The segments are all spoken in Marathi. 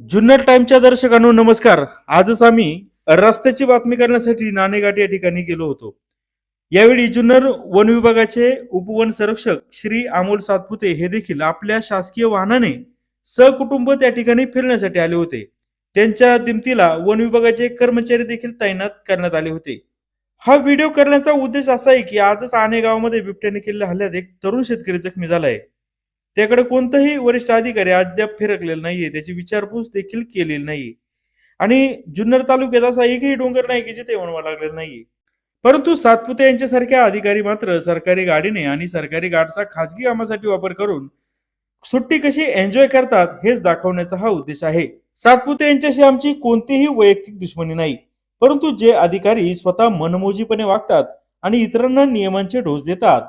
जुन्नर टाइमच्या दर्शकांनो नमस्कार. आजच आम्ही रस्त्याची बातमी करण्यासाठी नाणेघाट या ठिकाणी गेलो होतो. यावेळी जुन्नर वन विभागाचे उपवन संरक्षक श्री अमोल सातपुते हे देखील आपल्या शासकीय वाहनाने सहकुटुंब त्या ठिकाणी फिरण्यासाठी आले होते. त्यांच्या दिमतीला वन विभागाचे कर्मचारी देखील तैनात करण्यात आले होते. हा व्हिडिओ करण्याचा उद्देश असा आहे की आजच आणे गावामध्ये बिबट्याने केलेल्या हल्ल्यात एक तरुण शेतकरी जखमी झालाय त्याकडे कोणताही वरिष्ठ अधिकारी अद्याप फिरकलेला नाहीये. त्याची विचारपूस देखील केलेली नाहीये. आणि जुन्नर तालुक्यात असा एकही डोंगर नाही की जिथे वणवा लागलेला नाहीये. परंतु सातपुते यांच्यासारख्या अधिकारी मात्र सरकारी गाडीने आणि सरकारी गाडीचा खाजगी कामासाठी वापर करून सुट्टी कशी एन्जॉय करतात हेच दाखवण्याचा हा उद्देश आहे. सातपुते यांच्याशी आमची कोणतीही वैयक्तिक दुश्मनी नाही. परंतु जे अधिकारी स्वतः मनमोजीपणे वागतात आणि इतरांना नियमांचे डोस देतात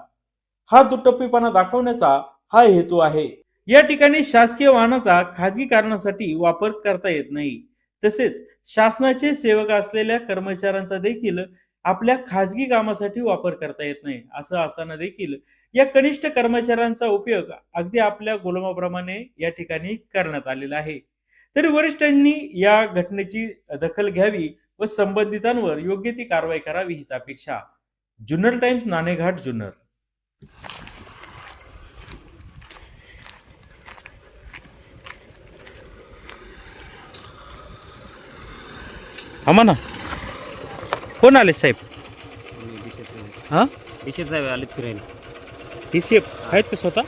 हा दुटप्पीपणा दाखवण्याचा हा हेतू आहे. या ठिकाणी शासकीय वाहनाचा खाजगी कारणासाठी वापर करता येत नाही. तसेच शासनाचे सेवक असलेल्या कर्मचाऱ्यांचा देखील आपल्या खाजगी कामासाठी वापर करता येत नाही असं असताना देखील या कनिष्ठ कर्मचाऱ्यांचा उपयोग अगदी आपल्या गुलामाप्रमाणे या ठिकाणी करण्यात आलेला आहे. तरी वरिष्ठांनी या घटनेची दखल घ्यावी व संबंधितांवर योग्य ती कारवाई करावी हीच अपेक्षा. जुन्नर टाइम्स नाणेघाट जुन्नर. आम्हा ना. कोण आले साहेब? हा? दिशेत जावे आलेत फिरायला. टी सी एफ आहेत ते स्वतः?